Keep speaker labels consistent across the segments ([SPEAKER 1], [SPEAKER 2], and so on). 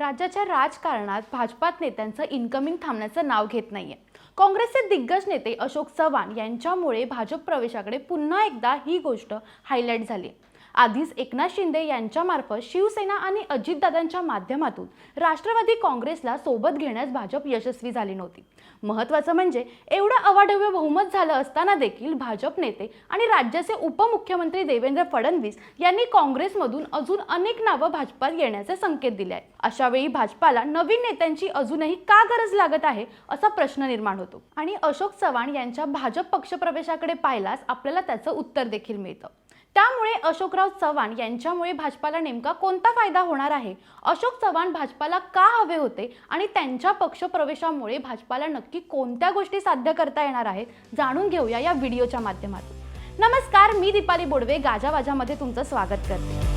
[SPEAKER 1] राज्याच्या राजकारणात भाजपात नेत्यांचं इन्कमिंग थांबण्याचं नाव घेत नाहीये. काँग्रेसचे दिग्गज नेते अशोक चव्हाण यांच्यामुळे भाजप प्रवेशाकडे पुन्हा एकदा ही गोष्ट हायलाईट झाली. आधीच एकनाथ शिंदे यांच्यामार्फत शिवसेना आणि अजितदादांच्या माध्यमातून राष्ट्रवादी काँग्रेसला सोबत घेण्यास भाजप यशस्वी झाली नव्हती. महत्त्वाचं म्हणजे एवढं अवाढव्य बहुमत झालं असताना देखील भाजप नेते आणि राज्याचे उपमुख्यमंत्री देवेंद्र फडणवीस यांनी काँग्रेसमधून अजून अनेक नावं भाजपात येण्याचे संकेत दिले आहेत. अशावेळी भाजपाला नवीन नेत्यांची अजूनही का गरज लागत आहे असा प्रश्न निर्माण होतो. आणि अशोक चव्हाण यांच्या भाजप पक्षप्रवेशाकडे पाहिल्यास आपल्याला त्याचं उत्तर देखील मिळतं. त्यामुळे अशोकराव चव्हाण यांच्यामुळे भाजपाला नेमका कोणता फायदा होणार आहे? अशोक चव्हाण भाजपाला का हवे होते? आणि त्यांच्या पक्षप्रवेशामुळे भाजपाला नक्की कोणत्या गोष्टी साध्य करता येणार आहेत? जाणून घेऊया या व्हिडिओच्या माध्यमातून. नमस्कार मी दीपाली बोडवे गाजावाजामध्ये तुमचं स्वागत करते.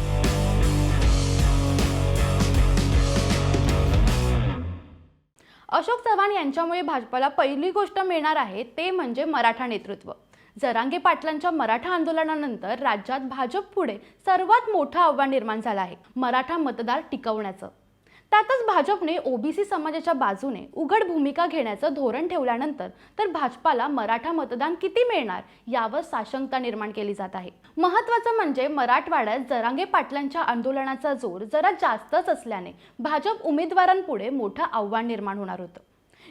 [SPEAKER 1] अशोक चव्हाण यांच्यामुळे भाजपाला पहिली गोष्ट मिळणार आहे ते म्हणजे मराठा नेतृत्व. जरांगे पाटलांच्या मराठा आंदोलनानंतर राज्यात भाजप पुढे सर्वात मोठं आव्हान निर्माण झालं आहे मराठा मतदार टिकवण्याचं. त्यातच भाजपने ओबीसी समाजाच्या बाजूने उघड भूमिका घेण्याचं धोरण ठेवल्यानंतर तर भाजपाला मराठा मतदान किती मिळणार यावर साशंकता निर्माण केली जात आहे. महत्त्वाचं म्हणजे मराठवाड्यात जरांगे पाटलांच्या आंदोलनाचा जोर जरा जास्तच असल्याने भाजप उमेदवारांपुढे मोठं आव्हान निर्माण होणार होतं.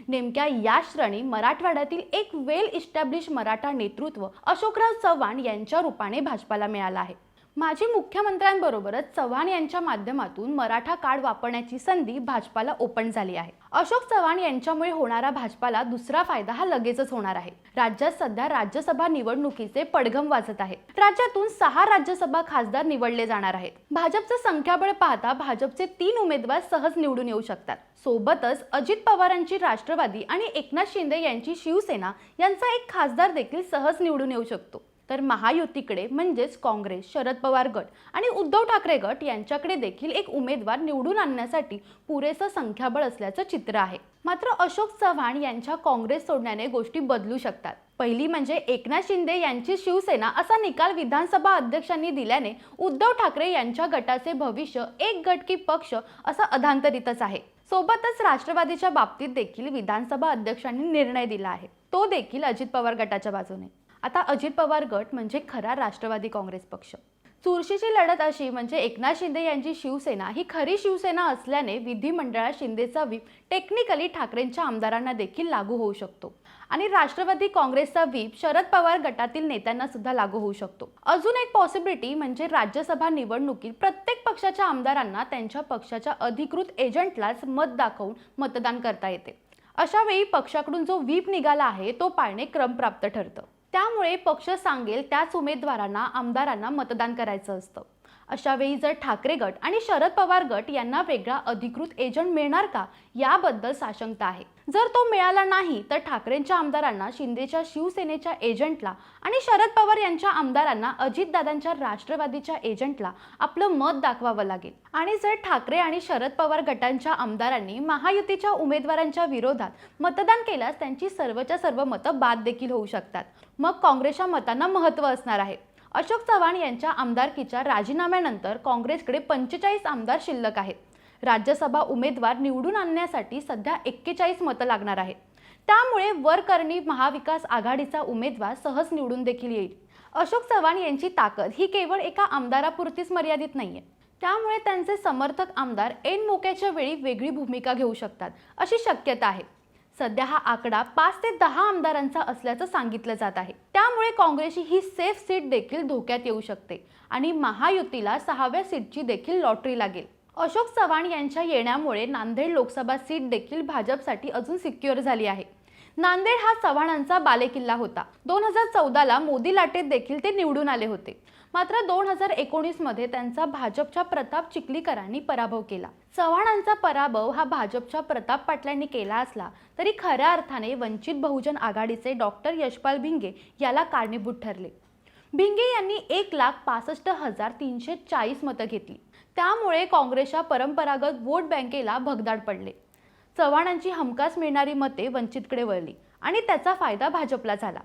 [SPEAKER 1] नेमक्या या श्रेणी मराठवाड्यातील एक वेल इस्टॅब्लिश मराठा नेतृत्व अशोकराव चव्हाण यांच्या रूपाने भाजपाला मिळालं आहे. माजी मुख्यमंत्र्यांबरोबरच चव्हाण यांच्या माध्यमातून मराठा कार्ड वापरण्याची संधी भाजपाला ओपन झाली आहे. अशोक चव्हाण यांच्यामुळे होणारा भाजपाला दुसरा फायदा हा लगेचच होणार आहे. राज्यात सध्या राज्यसभा निवडणुकीचे पडघम वाजत आहे. राज्यातून सहा राज्यसभा खासदार निवडले जाणार आहेत. भाजपचं संख्याबळ पाहता भाजपचे तीन उमेदवार सहज निवडून येऊ शकतात. सोबतच अजित पवारांची राष्ट्रवादी आणि एकनाथ शिंदे यांची शिवसेना यांचा एक खासदार देखील सहज निवडून येऊ शकतो. तर महायुतीकडे म्हणजेच काँग्रेस शरद पवार गट आणि उद्धव ठाकरे गट यांच्याकडे देखील एक उमेदवार निवडून आणण्यासाठी पुरेसं संख्याबळ असल्याचं चित्र आहे. मात्र अशोक चव्हाण यांच्या काँग्रेस सोडण्याने गोष्टी बदलू शकतात. पहिली म्हणजे एकनाथ शिंदे यांची शिवसेना असा निकाल विधानसभा अध्यक्षांनी दिल्याने उद्धव ठाकरे यांच्या गटाचे भविष्य एक गट की पक्ष असं अधांतरितच आहे. सोबतच राष्ट्रवादीच्या बाबतीत देखील विधानसभा अध्यक्षांनी निर्णय दिला आहे. तो देखील अजित पवार गटाच्या बाजूने. आता अजित पवार गट म्हणजे खरा राष्ट्रवादी काँग्रेस पक्ष. चुरशीची लढत अशी म्हणजे एकनाथ शिंदे यांची शिवसेना ही खरी शिवसेना असल्याने विधिमंडळात शिंदेचा व्हीप टेक्निकली ठाकरेंच्या आमदारांना देखील लागू होऊ शकतो. आणि राष्ट्रवादी काँग्रेसचा व्हीप शरद पवार गटातील नेत्यांना सुद्धा लागू होऊ शकतो. अजून एक पॉसिबिलिटी म्हणजे राज्यसभा निवडणुकीत प्रत्येक पक्षाच्या आमदारांना त्यांच्या पक्षाच्या अधिकृत एजंटलाच मत दाखवून मतदान करता येते. अशा वेळी पक्षाकडून जो व्हीप निघाला आहे तो पाळणे क्रमप्राप्त ठरतं. त्यामुळे पक्ष सांगेल त्याच उमेदवारांना आमदारांना मतदान करायचं असतं. अशावेळी जर ठाकरे गट आणि शरद पवार गट यांना वेगळा अधिकृत एजंट मिळणार का? याबद्दल साशंकता आहे. जर तो मिळाला नाही तर ठाकरेंच्या आमदारांना शिंदेच्या शिवसेनेच्या एजंटला आणि शरद पवार यांच्या आमदारांना अजितदादांच्या राष्ट्रवादीच्या एजंटला आपलं मत दाखवावं लागेल. आणि जर ठाकरे आणि शरद पवार गटांच्या आमदारांनी महायुतीच्या उमेदवारांच्या विरोधात मतदान केल्यास त्यांची सर्वच्या सर्व मतं बाद देखील होऊ शकतात. मग काँग्रेसच्या मतांना महत्त्व असणार आहे. अशोक चव्हाण यांच्या आमदारकीच्या राजीनाम्यानंतर काँग्रेसकडे पंचेचाळीस आमदार शिल्लक आहेत. राज्यसभा उमेदवार निवडून आणण्यासाठी सध्या एक्केचाळीस मतं लागणार आहेत. त्यामुळे वरकरणी महाविकास आघाडीचा उमेदवार सहज निवडून देखील येईल. अशोक चव्हाण यांची ताकद ही केवळ एका आमदारापुरतीच मर्यादित नाहीये. त्यामुळे त्यांचे समर्थक आमदार ऐन मोक्याच्या वेळी वेगळी भूमिका घेऊ शकतात अशी शक्यता आहे. सध्या हा आकडा पाच ते दहा आमदारांचा असल्याचं सांगितलं जात आहे. त्यामुळे काँग्रेसची ही सेफ सीट देखील धोक्यात येऊ शकते आणि महायुतीला सहाव्या सीटची देखील लॉटरी लागेल. अशोक चव्हाण यांच्या येण्यामुळे नांदेड लोकसभा सीट देखील भाजपसाठी अजून सिक्युअर झाली आहे. नांदेड हा चव्हाणांचा बालेकिल्ला होता. दोन हजार चौदाला मोदी लाटेत देखील ते निवडून आले होते. मात्र दोन हजार एकोणीसमध्ये त्यांचा भाजपच्या प्रताप चिखलीकरांनी पराभव केला. चव्हाणांचा पराभव हा भाजपच्या प्रताप पाटलांनी केला असला तरी खऱ्या अर्थाने वंचित बहुजन आघाडीचे डॉक्टर यशपाल भिंगे याला कारणीभूत ठरले. भिंगे यांनी एक लाख पासष्ट हजार तीनशे चाळीस मतं घेतली. त्यामुळे काँग्रेसच्या परंपरागत वोट बँकेला भगदाड पडले. चव्हाणांची हमखास मिळणारी मते वंचितकडे वळली आणि त्याचा फायदा भाजपला झाला.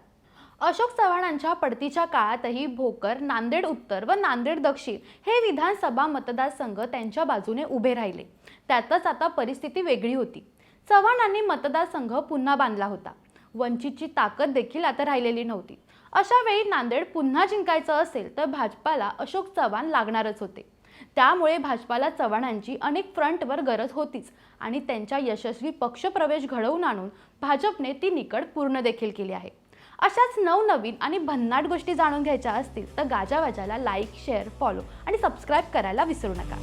[SPEAKER 1] अशोक चव्हाणांच्या पडतीच्या काळातही भोकर नांदेड उत्तर व नांदेड दक्षिण हे विधानसभा मतदारसंघ त्यांच्या बाजूने उभे राहिले. त्यातच आता परिस्थिती वेगळी होती. चव्हाणांनी मतदारसंघ पुन्हा बांधला होता. वंचितची ताकद देखील आता राहिलेली नव्हती. अशा वेळी नांदेड पुन्हा जिंकायचं असेल तर भाजपाला अशोक चव्हाण लागणारच होते. त्यामुळे भाजपाला चव्हाणांची अनेक फ्रंटवर गरज होतीच आणि त्यांच्या यशस्वी पक्षप्रवेश घडवून आणून भाजपने ती निकड पूर्ण देखील केली आहे. अशाच नवनवीन आणि भन्नाट गोष्टी जाणून घ्यायच्या असतील तर गाजावाजाला लाईक शेअर फॉलो आणि सबस्क्राईब करायला विसरू नका.